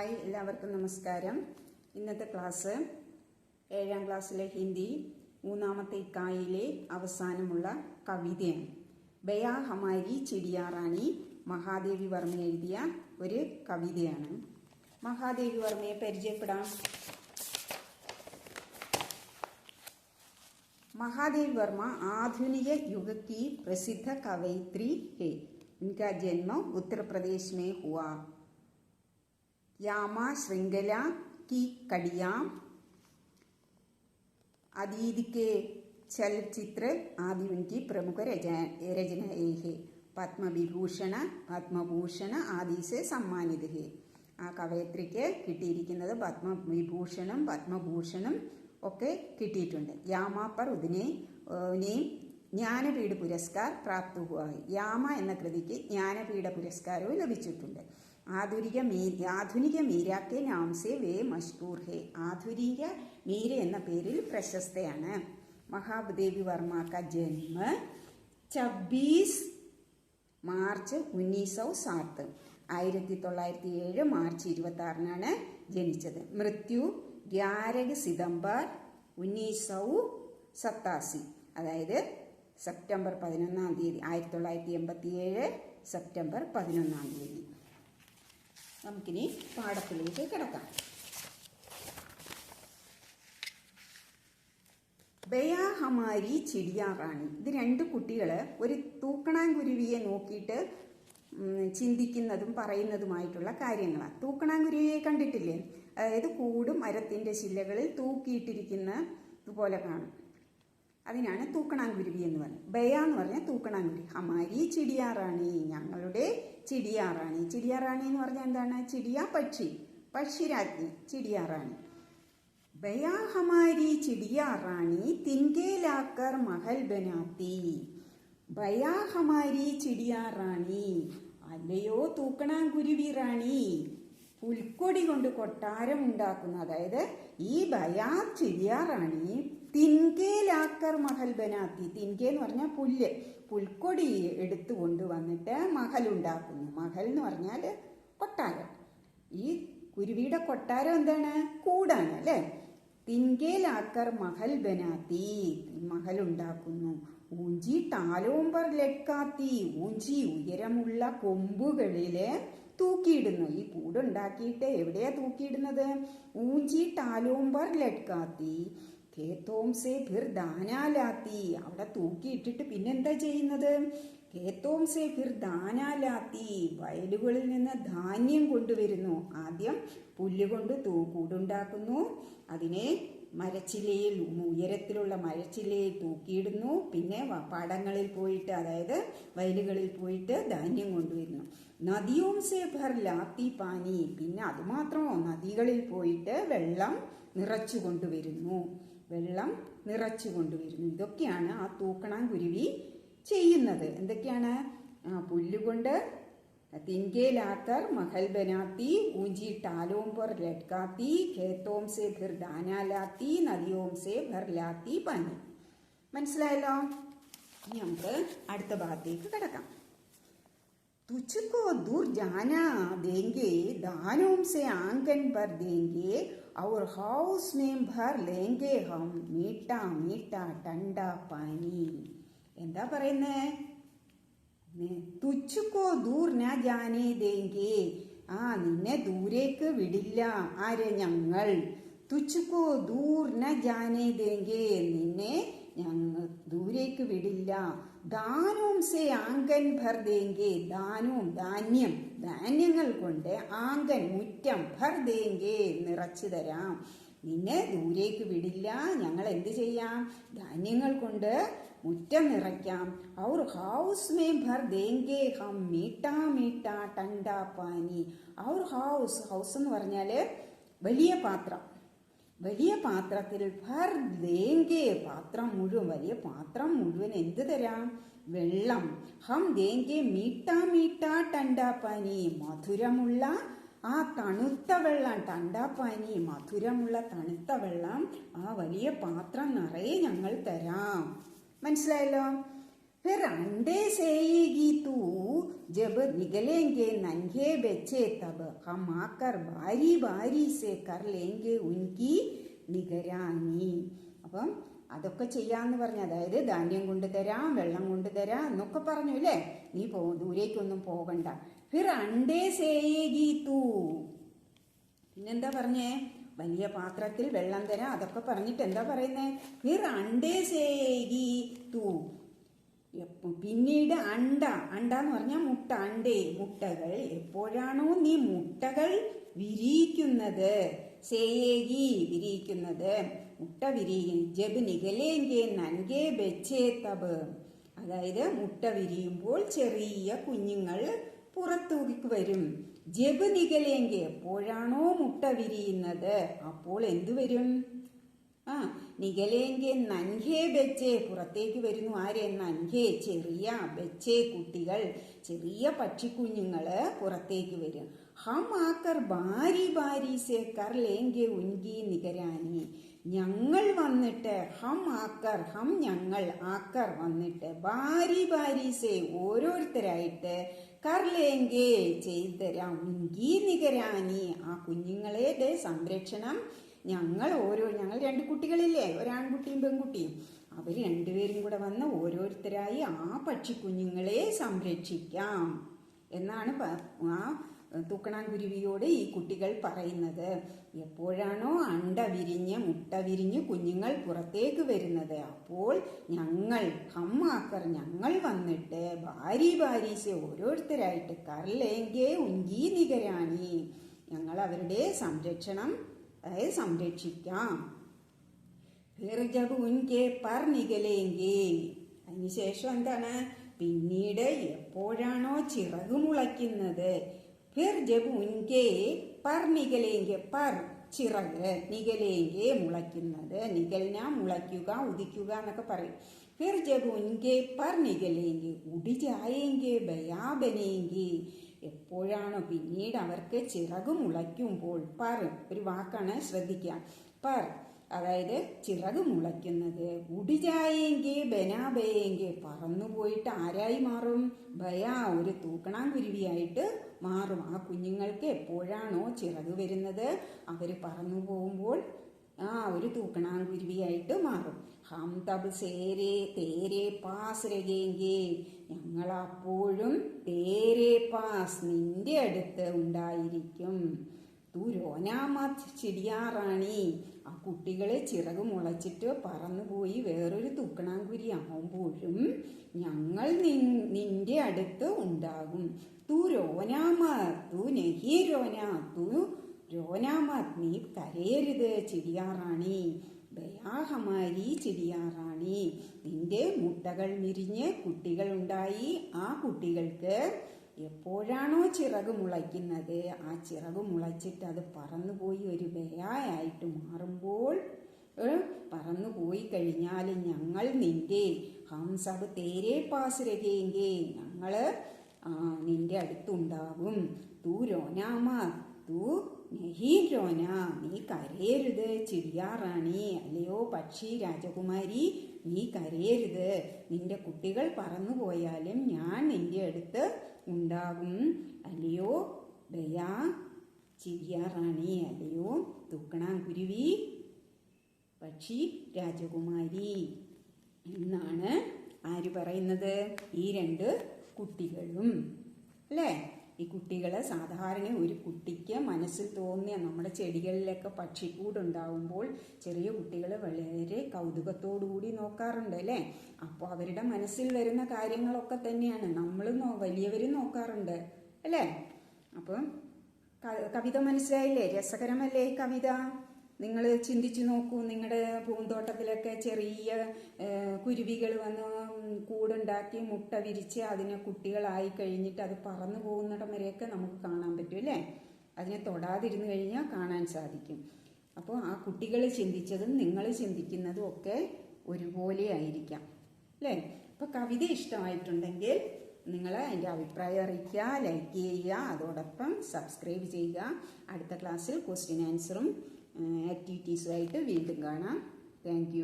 Hi എല്ലാവർക്കും നമസ്കാരം. ഇന്നത്തെ ക്ലാസ് ഏഴാം ക്ലാസ്സിലെ ഹിന്ദി മൂന്നാമത്തെ ഇക്കായിലെ അവസാനമുള്ള കവിതയാണ്. ബയാ ഹമാരി ചിടിയാറാണി മഹാദേവി വർമ്മ എഴുതിയ ഒരു കവിതയാണ്. മഹാദേവി വർമ്മയെ പരിചയപ്പെടാം. മഹാദേവി വർമ്മ ആധുനിക യുഗത്തി പ്രസിദ്ധ കവയിത്രി ഹേ. ഇൻകാ ജന്മം ഉത്തർപ്രദേശ് മേ ഹുവാ. യാമാ ശൃംഖല കി कड़ियाँ അതീതിക്കെ ചലച്ചിത്ര चलचित्र आदि പ്രമുഖ രചന रचना रचनाएं പത്മവിഭൂഷണ പത്മഭൂഷണ ആദീസ് സമ്മാനിത ഹേ ആ കവയത്രിക്ക് കിട്ടിയിരിക്കുന്നത് പത്മവിഭൂഷണും പത്മഭൂഷണും ഒക്കെ കിട്ടിയിട്ടുണ്ട്. യാമാപ്പർ ഉദിനെയും ജ്ഞാനപീഠ പുരസ്കാർ പ്രാപ്തു യാമ എന്ന കൃതിക്ക് ജ്ഞാനപീഠ പുരസ്കാരവും ലഭിച്ചിട്ടുണ്ട്. ആധുനിക മീ ആധുനിക മീരാക്കെ കെ നാംസെ വേ മഷ്കൂർ ഹെ ആധുനിക മീര എന്ന പേരിൽ പ്രശസ്തയാണ്. മഹാദേവി വർമ്മ ജന്മ ഛബീസ് മാർച്ച് ഉന്നീസൗ സാത്ത് ആയിരത്തി തൊള്ളായിരത്തി ഏഴ് മാർച്ച് ഇരുപത്തി ആറിനാണ് ജനിച്ചത്. മൃത്യു ഗ്യാരക് സിതംബർ ഉന്നീസൗ സത്താസി. അതായത് സെപ്റ്റംബർ പതിനൊന്നാം തീയതി. ആയിരത്തി തൊള്ളായിരത്തി എൺപത്തി ഏഴ് സെപ്റ്റംബർ പതിനൊന്നാം തീയതി. നമുക്കിനി പാടത്തിലേക്ക് കിടക്കാം. ബയാ ഹമാരി ചിടിയാ റാണി ഇത് രണ്ട് കുട്ടികൾ ഒരു തൂക്കണാങ്കുരുവിയെ നോക്കിയിട്ട് ചിന്തിക്കുന്നതും പറയുന്നതുമായിട്ടുള്ള കാര്യങ്ങളാണ് തൂക്കണാങ്കുരുവിയെ കണ്ടിട്ടില്ലേ? അതായത് കൂടും മരത്തിന്റെ ശിലകളിൽ തൂക്കിയിട്ടിരിക്കുന്ന പോലെ കാണും. അതിനാണ് തൂക്കണാങ്കുരുവി എന്ന് പറയുന്നത്. ബയ എന്ന് പറഞ്ഞാൽ തൂക്കണാങ്കുരുവി ഹമാരി ചിടിയാറാണി. ഞങ്ങളുടെ ചിടിയാറാണി. ചിടിയാറാണി എന്ന് പറഞ്ഞാൽ എന്താണ്? ചിടിയ പക്ഷി പക്ഷിരാജ്ഞി. ചിടിയാറാണി. ബയ ഹമാരി ചിടിയാറാണി. തിൻകേലാക്കർ മഹൽ ബനാത്തി. ബയ ഹമാരി ചിടിയാറാണി. അല്ലയോ തൂക്കണാങ്കുരുവി റാണി. പുൽക്കൊടി കൊണ്ട് കൊട്ടാരം ഉണ്ടാക്കുന്ന അതായത് ഈ ബയാ ചിടിയാറാണി തിൻകേലാക്കർ മഹൽ ബനാത്തി. തിൻകെ എന്ന് പറഞ്ഞാൽ പുല്ല്. പുൽക്കൊടി എടുത്തു കൊണ്ടുവന്നിട്ട് മഹൽ ഉണ്ടാക്കുന്നു. മഹൽ എന്ന് പറഞ്ഞാൽ കൊട്ടാരം. ഈ കുരുവിയുടെ കൊട്ടാരം എന്താണ്? കൂടാണ് അല്ലേ? തിൻകേലാക്കർ മഹൽ ബനാത്തി. മഹൽ ഉണ്ടാക്കുന്നു. ഊഞ്ചി താലോമ്പർ ലക്കാത്തി. ഊഞ്ചി ഉയരമുള്ള കൊമ്പുകളിൽ തൂക്കിയിടുന്നു. ഈ കൂടുണ്ടാക്കിയിട്ട് എവിടെയാ തൂക്കിയിടുന്നത്? ഊഞ്ചി ടാലോമ്പർ ലട്കാത്തി കേത്തോം സേ ഫിർ ദാനാലാത്തി. അവിടെ തൂക്കിയിട്ടിട്ട് പിന്നെന്താ ചെയ്യുന്നത്? കേത്തോംസേ ഫിർ ദാനാലാത്തി. വയലുകളിൽ നിന്ന് ധാന്യം കൊണ്ടുവരുന്നു. ആദ്യം പുല്ലുകൊണ്ട് തൂ കൂടുണ്ടാക്കുന്നു. അതിനെ മരച്ചിലയിൽ ഉയരത്തിലുള്ള മരച്ചിലയിൽ തൂക്കിയിടുന്നു. പിന്നെ പടങ്ങളിൽ പോയിട്ട് അതായത് വയലുകളിൽ പോയിട്ട് ധാന്യം കൊണ്ടുവരുന്നു. നദിയോം സേ ലാത്തി പാനി. പിന്നെ അതുമാത്രമോ നദികളിൽ പോയിട്ട് വെള്ളം നിറച്ചു കൊണ്ടുവരുന്നു. വെള്ളം നിറച്ചു കൊണ്ടുവരുന്നു. ഇതൊക്കെയാണ് ആ തൂക്കണാങ്കുരുവി ചെയ്യുന്നത്. എന്തൊക്കെയാണ്? പുല്ലുകൊണ്ട് ലാത്തർ മഹൽ ബനാത്തി ഊഞ്ചി ടാലോം ലഡ്കാത്തി ഖേത്തോംസെ ഫിർ ദാനാലാത്തി നദിയോം സെ ഭർ ലാത്തി പനി. മനസ്സിലായല്ലോ? ഇനി നമുക്ക് അടുത്ത ഭാഗത്തേക്ക് കിടക്കാം. तुझको दूर जाना देंगे दानों से आंगन भर देंगे और हाउस में भर लेंगे हम मीठा मीठा ठंडा पानी എന്താ പറയുന്നേ തുച്ചുക്കോ ദൂർ ന ജാനേ ദേങ്കേ ആ നിന്നെ ദൂരേക്ക് വിടില്ല ആരെ ഞങ്ങൾ തുച്ചുക്കോ ദൂർ ന ജാനേ ദേങ്കേ നിന്നെ ഞങ്ങൾ ദൂരേക്ക് വിടില്ല ദാനവും സേ ആങ്കൻ ഭർ ദേങ്കേ ധാന്യം ധാന്യങ്ങൾ കൊണ്ട് ആങ്കൻ മുറ്റം ഭർ ദേങ്കേ നിറച്ചു തരാം. നിന്നെ ദൂരേക്ക് വിടില്ല ഞങ്ങൾ എന്ത് ചെയ്യാം? ധാന്യങ്ങൾ കൊണ്ട് മുറ്റം നിറയ്ക്കാം. ഔർ ഹൗസ് മേ ഭർ ദേങ്കേ ഹം മീട്ടാ മീട്ടാ ടണ്ടാ പാനി. ഔർ ഹൗസ് ഹൗസ് എന്ന് പറഞ്ഞാൽ വലിയ പാത്രം. വലിയ പാത്രത്തിൽ ഭർ ദേങ്കേ പാത്രം മുഴുവൻ വലിയ പാത്രം മുഴുവൻ എന്ത് തരാം? വെള്ളം. ഹം ദേങ്കേ മീട്ടാ മീട്ട ടണ്ടാപ്പാനി മധുരമുള്ള ആ തണുത്ത വെള്ളം ടണ്ടാപ്പാനി മധുരമുള്ള തണുത്ത വെള്ളം ആ വലിയ പാത്രം നിറയെ ഞങ്ങൾ തരാം. മനസ്സിലായല്ലോ? ഫിർ അണ്ടേ സേയി ഗീതു जब निकलेंगे नन्हे बच्चे तब हम आकर बारी बारी से कर लेंगे उनकी നിഗരാനി അപ്പം അതൊക്കെ ചെയ്യാന്ന് പറഞ്ഞു അതായത് ധാന്യം കൊണ്ടുതരാം വെള്ളം കൊണ്ടുതരാം എന്നൊക്കെ പറഞ്ഞു അല്ലേ നീ പോ ദൂരേക്കൊന്നും പോകണ്ട ഫിർ അണ്ടേ സേയേഗി തൂ പിന്നെന്താ പറഞ്ഞേ വലിയ പാത്രത്തിൽ വെള്ളം തരാം അതൊക്കെ പറഞ്ഞിട്ട് എന്താ പറയുന്നേ ഫിർ അണ്ടേ സേയേഗി തൂ എപ്പ- പിന്നീട് അണ്ട. അണ്ട എന്ന് പറഞ്ഞാൽ മുട്ട. അണ്ടേ മുട്ടകൾ. എപ്പോഴാണോ നീ മുട്ടകൾ വിരിയിക്കുന്നത്? സേയേകി വിരിയിക്കുന്നത്. മുട്ട വിരിയും. ജബ് നികലേങ്കെ നൻകെ ബെച്ചേ തബ് അതായത് മുട്ട വിരിയുമ്പോൾ ചെറിയ കുഞ്ഞുങ്ങൾ പുറത്തേക്ക് വരും. ജബ് നികലേങ്കെ എപ്പോഴാണോ മുട്ട വിരിയുന്നത്? അപ്പോൾ എന്തു വരും? ആ നികലേങ്കെ നൻഹേ ബെച്ചേ പുറത്തേക്ക് വരുന്നു ആരെ? നൻഹേ ചെറിയ ബെച്ചേ കുട്ടികൾ ചെറിയ പക്ഷിക്കുഞ്ഞുങ്ങൾ പുറത്തേക്ക് വരും. ഹം ആക്കർ ബാരി ബാരി സേ കർ ലേങ്കെ ഉൻകി നികരാനി. ഞങ്ങൾ വന്നിട്ട് ഹം ആക്കർ ഹം ഞങ്ങൾ ആക്കർ വന്നിട്ട് ബാരി ബാരി സേ ഓരോരുത്തരായിട്ട് കർലേങ്കെ ചെയ്തരാം ഉൻകി നികരാനി. ആ കുഞ്ഞുങ്ങളുടെ സംരക്ഷണം ഞങ്ങൾ ഓരോ ഞങ്ങൾ രണ്ട് കുട്ടികളില്ലേ? ഒരാൺകുട്ടിയും പെൺകുട്ടിയും. അവർ രണ്ടുപേരും കൂടെ വന്ന് ഓരോരുത്തരായി ആ പക്ഷിക്കുഞ്ഞുങ്ങളെ സംരക്ഷിക്കാം എന്നാണ് ആ തൂക്കണാങ്കുരുവിയോട് ഈ കുട്ടികൾ പറയുന്നത്. എപ്പോഴാണോ അണ്ട വിരിഞ്ഞ് മുട്ട വിരിഞ്ഞ് കുഞ്ഞുങ്ങൾ പുറത്തേക്ക് വരുന്നത് അപ്പോൾ ഞങ്ങൾ ഹമ്മാക്കർ ഞങ്ങൾ വന്നിട്ട് ഭാരി ഭാരീസെ ഓരോരുത്തരായിട്ട് കർലേങ്കേ ഉങ്കി നികരാണി ഞങ്ങൾ അവരുടെ സംരക്ഷണം അതായത് സംരക്ഷിക്കാം. ഫിർ ജബ് ഉൻകെ പർ നികലേങ്കെ അതിനുശേഷം എന്താണ്? പിന്നീട് എപ്പോഴാണോ ചിറക് മുളയ്ക്കുന്നത്? ഫിർ ജബ് ഉൻകെ പർ നികലേങ്കെ പർ ചിറക് നികലേങ്കെ മുളയ്ക്കുന്നത്. നികൽന മുളയ്ക്കുക ഉദിക്കുക എന്നൊക്കെ പറയും. ഫിർ ജബ് ഉൻകെ പർ നികലേങ്കെ ഉടിജായെങ്കെ ബയാബനേങ്കെ. എപ്പോഴാണോ പിന്നീട് അവർക്ക് ചിറക് മുളയ്ക്കുമ്പോൾ പറ ഒരു വാക്കാണ് ശ്രദ്ധിക്കുക. പർ അതായത് ചിറക് മുളയ്ക്കുന്നത് ഉടിജായെങ്കിൽ ബനാബയെങ്കിൽ പറന്നുപോയിട്ട് ആരായി മാറും? ഭയ ഒരു തൂക്കണാങ്കുരുവിയായിട്ട് മാറും. ആ കുഞ്ഞുങ്ങൾക്ക് എപ്പോഴാണോ ചിറക് വരുന്നത്? അവർ പറന്നു പോകുമ്പോൾ ആ ഒരു തൂക്കണാങ്കുരുവിയായിട്ട് മാറും. ഹം തബ് സേരെ തേരെ പാസ് രകേങ്കേ ഞങ്ങളപ്പോഴും തേരെ പാസ് നിന്റെ അടുത്ത് ഉണ്ടായിരിക്കും. തുരോനാമത് ചിടിയാറാണി. ആ കുട്ടികളെ ചിറക് മുളച്ചിട്ട് പറന്നുപോയി വേറൊരു തൂക്കണാങ്കുരി ആവുമ്പോഴും ഞങ്ങൾ നിന്റെ അടുത്ത് ഉണ്ടാകും. തു രോനാമ തു നെഹി രോന തു രോനാമത് നീ കരയരുത് ചിടിയാറാണി. ബയാഹമാരി ചിടിയാറാണി. നിന്റെ മുട്ടകൾ വിരിഞ്ഞ് കുട്ടികളുണ്ടായി. ആ കുട്ടികൾക്ക് എപ്പോഴാണോ ചിറക് മുളയ്ക്കുന്നത് ആ ചിറക് മുളച്ചിട്ട് അത് പറന്നുപോയി ഒരു ബയായിട്ട് മാറുമ്പോൾ പറന്നുപോയി കഴിഞ്ഞാൽ ഞങ്ങൾ നിന്റെ ഹംസബ് തേരെ പാസുരകെങ്കെ ഞങ്ങൾ ആ, നിന്റെ അടുത്തുണ്ടാകും തൂ രോനാമ തൂ നെഹി രോന നീ കരയരുത് ചിടിയാറാണി അല്ലയോ പക്ഷി രാജകുമാരി നീ കരയരുത്. നിന്റെ കുട്ടികൾ പറന്നുപോയാലും ഞാൻ നിന്റെ അടുത്ത് ഉണ്ടാകും. അല്ലയോ? ദയാ. ചിരിയാറാണി അല്ലയോ? ഗുരുവി. പക്ഷി രാജകുമാരി എന്നാണ് ആര് പറയുന്നത്? ഈ രണ്ട് കുട്ടികളും. അല്ലേ? ഈ കുട്ടികൾ സാധാരണ ഒരു കുട്ടിക്ക് മനസ്സിൽ തോന്നിയ നമ്മുടെ ചെടികളിലൊക്കെ പക്ഷിക്കൂടുണ്ടാവുമ്പോൾ ചെറിയ കുട്ടികൾ വളരെ കൗതുകത്തോടുകൂടി നോക്കാറുണ്ട് അല്ലേ? അപ്പോൾ അവരുടെ മനസ്സിൽ വരുന്ന കാര്യങ്ങളൊക്കെ തന്നെയാണ്. നമ്മൾ വലിയവരും നോക്കാറുണ്ട് അല്ലേ? അപ്പം കവിത മനസ്സിലായില്ലേ? രസകരമല്ലേ ഈ കവിത? നിങ്ങൾ ചിന്തിച്ചു നോക്കൂ നിങ്ങളുടെ പൂന്തോട്ടത്തിലൊക്കെ ചെറിയ കുരുവികൾ വന്ന് കൂടുണ്ടാക്കി മുട്ട വിരിച്ച് അതിനെ കുട്ടികളായി കഴിഞ്ഞിട്ട് അത് പറന്നു പോകുന്നിടം വരെയൊക്കെ നമുക്ക് കാണാൻ പറ്റും അല്ലേ? അതിനെ തൊടാതിരുന്നു കഴിഞ്ഞാൽ കാണാൻ സാധിക്കും. അപ്പോൾ ആ കുട്ടികൾ ചിന്തിച്ചതും നിങ്ങൾ ചിന്തിക്കുന്നതും ഒക്കെ ഒരുപോലെ ആയിരിക്കാം അല്ലേ? അപ്പോൾ കവിത ഇഷ്ടമായിട്ടുണ്ടെങ്കിൽ നിങ്ങൾ എന്റെ അഭിപ്രായം അറിയിക്കുക ലൈക്ക് ചെയ്യുക അതോടൊപ്പം സബ്സ്ക്രൈബ് ചെയ്യുക. അടുത്ത ക്ലാസ്സിൽ ക്വസ്റ്റ്യൻ ആൻസറും ആക്ടിവിറ്റീസുമായിട്ട് വീണ്ടും കാണാം താങ്ക്